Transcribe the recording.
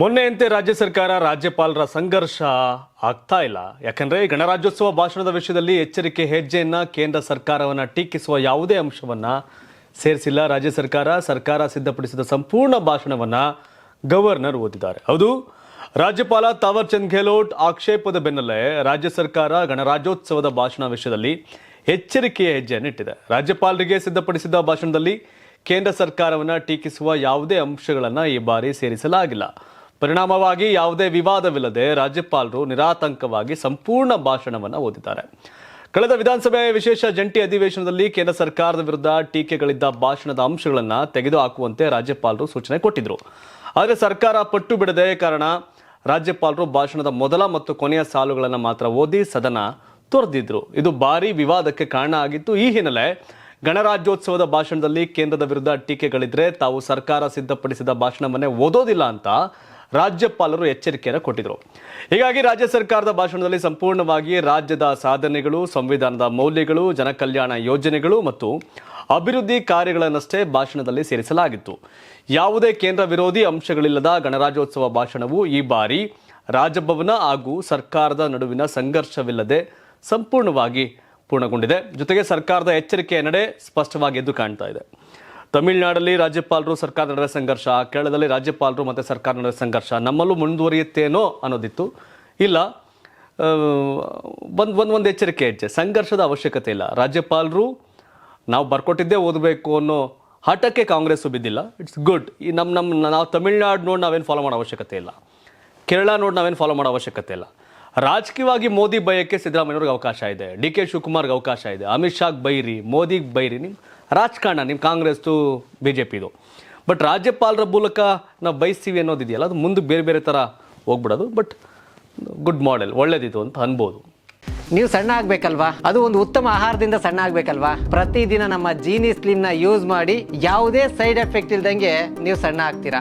ಮೊನ್ನೆಯಂತೆ ರಾಜ್ಯ ಸರ್ಕಾರ ರಾಜ್ಯಪಾಲರ ಸಂಘರ್ಷ ಆಗ್ತಾ ಇಲ್ಲ. ಯಾಕಂದ್ರೆ ಗಣರಾಜ್ಯೋತ್ಸವ ಭಾಷಣದ ವಿಷಯದಲ್ಲಿ ಎಚ್ಚರಿಕೆ, ಹೆಜ್ಜೆಯನ್ನ ಕೇಂದ್ರ ಸರ್ಕಾರವನ್ನ ಟೀಕಿಸುವ ಯಾವುದೇ ಅಂಶವನ್ನ ಸೇರಿಸಿಲ್ಲ. ರಾಜ್ಯ ಸರ್ಕಾರ ಸರ್ಕಾರ ಸಿದ್ಧಪಡಿಸಿದ ಸಂಪೂರ್ಣ ಭಾಷಣವನ್ನ ಗವರ್ನರ್ ಓದಿದ್ದಾರೆ. ಹೌದು, ರಾಜ್ಯಪಾಲ ತಾವರ್ ಚಂದ್ ಗೆಹ್ಲೋಟ್ ಆಕ್ಷೇಪದ ಬೆನ್ನಲ್ಲೇ ರಾಜ್ಯ ಸರ್ಕಾರ ಗಣರಾಜ್ಯೋತ್ಸವದ ಭಾಷಣ ವಿಷಯದಲ್ಲಿ ಎಚ್ಚರಿಕೆಯ ಹೆಜ್ಜೆಯನ್ನು ಇಟ್ಟಿದೆ. ರಾಜ್ಯಪಾಲರಿಗೆ ಸಿದ್ಧಪಡಿಸಿದ ಭಾಷಣದಲ್ಲಿ ಕೇಂದ್ರ ಸರ್ಕಾರವನ್ನು ಟೀಕಿಸುವ ಯಾವುದೇ ಅಂಶಗಳನ್ನು ಈ ಬಾರಿ ಸೇರಿಸಲಾಗಿಲ್ಲ. ಪರಿಣಾಮವಾಗಿ ಯಾವುದೇ ವಿವಾದವಿಲ್ಲದೆ ರಾಜ್ಯಪಾಲರು ನಿರಾತಂಕವಾಗಿ ಸಂಪೂರ್ಣ ಭಾಷಣವನ್ನ ಓದಿದ್ದಾರೆ. ಕಳೆದ ವಿಧಾನಸಭೆ ವಿಶೇಷ ಜಂಟಿ ಅಧಿವೇಶನದಲ್ಲಿ ಕೇಂದ್ರ ಸರ್ಕಾರದ ವಿರುದ್ಧ ಟೀಕೆಗಳಿದ್ದ ಭಾಷಣದ ಅಂಶಗಳನ್ನು ತೆಗೆದುಹಾಕುವಂತೆ ರಾಜ್ಯಪಾಲರು ಸೂಚನೆ ಕೊಟ್ಟಿದ್ದರು ಆದರೆ ಸರ್ಕಾರ ಪಟ್ಟು ಬಿಡದೆ ಕಾರಣ ರಾಜ್ಯಪಾಲರು ಭಾಷಣದ ಮೊದಲ ಮತ್ತು ಕೊನೆಯ ಸಾಲುಗಳನ್ನು ಮಾತ್ರ ಓದಿ ಸದನ ತೊರೆದಿದ್ರು. ಇದು ಭಾರಿ ವಿವಾದಕ್ಕೆ ಕಾರಣ ಆಗಿತ್ತು. ಈ ಹಿನ್ನೆಲೆ ಗಣರಾಜ್ಯೋತ್ಸವದ ಭಾಷಣದಲ್ಲಿ ಕೇಂದ್ರದ ವಿರುದ್ಧ ಟೀಕೆಗಳಿದ್ರೆ ತಾವು ಸರ್ಕಾರ ಸಿದ್ಧಪಡಿಸಿದ ಭಾಷಣವನ್ನೇ ಓದೋದಿಲ್ಲ ಅಂತ ರಾಜ್ಯಪಾಲರು ಎಚ್ಚರಿಕೆಯನ್ನು ಕೊಟ್ಟಿದ್ರು. ಹೀಗಾಗಿ ರಾಜ್ಯ ಸರ್ಕಾರದ ಭಾಷಣದಲ್ಲಿ ಸಂಪೂರ್ಣವಾಗಿ ರಾಜ್ಯದ ಸಾಧನೆಗಳು, ಸಂವಿಧಾನದ ಮೌಲ್ಯಗಳು, ಜನಕಲ್ಯಾಣ ಯೋಜನೆಗಳು ಮತ್ತು ಅಭಿವೃದ್ಧಿ ಕಾರ್ಯಗಳನ್ನಷ್ಟೇ ಭಾಷಣದಲ್ಲಿ ಸೇರಿಸಲಾಗಿತ್ತು. ಯಾವುದೇ ಕೇಂದ್ರ ವಿರೋಧಿ ಅಂಶಗಳಿಲ್ಲದ ಗಣರಾಜ್ಯೋತ್ಸವ ಭಾಷಣವು ಈ ಬಾರಿ ರಾಜಭವನ ಹಾಗೂ ಸರ್ಕಾರದ ನಡುವಿನ ಸಂಘರ್ಷವಿಲ್ಲದೆ ಸಂಪೂರ್ಣವಾಗಿ ಪೂರ್ಣಗೊಂಡಿದೆ. ಜೊತೆಗೆ ಸರ್ಕಾರದ ಎಚ್ಚರಿಕೆಯ ನಡೆ ಸ್ಪಷ್ಟವಾಗಿ ಎದ್ದು ಕಾಣ್ತಾ ಇದೆ. ತಮಿಳುನಾಡಲ್ಲಿ ರಾಜ್ಯಪಾಲರು ಸರ್ಕಾರ ನಡುವೆ ಸಂಘರ್ಷ, ಕೇರಳದಲ್ಲಿ ರಾಜ್ಯಪಾಲರು ಮತ್ತು ಸರ್ಕಾರ ನಡುವೆ ಸಂಘರ್ಷ, ನಮ್ಮಲ್ಲೂ ಮುಂದುವರಿಯುತ್ತೇನೋ ಅನ್ನೋದಿತ್ತು. ಇಲ್ಲ ಒಂದು ಒಂದು ಒಂದು ಎಚ್ಚರಿಕೆ ಹೆಜ್ಜೆ ಸಂಘರ್ಷದ ಅವಶ್ಯಕತೆ ಇಲ್ಲ. ರಾಜ್ಯಪಾಲರು, ನಾವು ಬರ್ಕೊಟ್ಟಿದ್ದೇ ಓದಬೇಕು ಅನ್ನೋ ಹಠಕ್ಕೆ ಕಾಂಗ್ರೆಸ್ಸು ಬಿದ್ದಿಲ್ಲ. ಇಟ್ಸ್ ಗುಡ್ ಈ ನಮ್ಮ ನಮ್ಮ ನಾವು ತಮಿಳ್ನಾಡು ನೋಡಿ ನಾವೇನು ಫಾಲೋ ಮಾಡೋ ಅವಶ್ಯಕತೆ ಇಲ್ಲ. ಕೇರಳ ನೋಡಿ ನಾವೇನು ಫಾಲೋ ಮಾಡೋ ಅವಶ್ಯಕತೆ ಇಲ್ಲ. ರಾಜಕೀಯವಾಗಿ ಮೋದಿ ಭಯಕ್ಕೆ ಸಿದ್ದರಾಮಯ್ಯವ್ರಿಗೆ ಅವಕಾಶ ಇದೆ. ಡಿ ಕೆ ಶಿವಕುಮಾರ್ಗೆ ಅವಕಾಶ ಇದೆ. ಅಮಿತ್ ಶಾಗ್ ಬೈರಿ ಮೋದಿಗೆ ಬೈರಿ ನಿಮ್ಮ ರಾಜಕಾರಣ ನಿಮ್ಮ ಕಾಂಗ್ರೆಸ್ದು ಬಿ ಜೆ ಪಿದು ಬಟ್ ರಾಜ್ಯಪಾಲರ ಮೂಲಕ ನಾವು ಬಯಸ್ತೀವಿ ಅನ್ನೋದಿದೆಯಲ್ಲ, ಅದು ಮುಂದೆ ಬೇರೆ ಬೇರೆ ಥರ ಹೋಗ್ಬಿಡೋದು ಬಟ್ ಗುಡ್ ಮಾಡೆಲ್ ಒಳ್ಳೇದಿತ್ತು ಅಂತ ಅನ್ಬೋದು. ನೀವು ಸಣ್ಣ ಆಗ್ಬೇಕಲ್ವಾ? ಅದು ಒಂದು ಉತ್ತಮ ಆಹಾರದಿಂದ ಸಣ್ಣ ಆಗ್ಬೇಕಲ್ವಾ? ಪ್ರತಿದಿನ ನಮ್ಮ ಜೀನಿ ಸ್ಲಿಮ್ನ ಯೂಸ್ ಮಾಡಿ ಯಾವುದೇ ಸೈಡ್ ಎಫೆಕ್ಟ್ ಇಲ್ದಂಗೆ ನೀವು ಸಣ್ಣ ಆಗ್ತೀರಾ?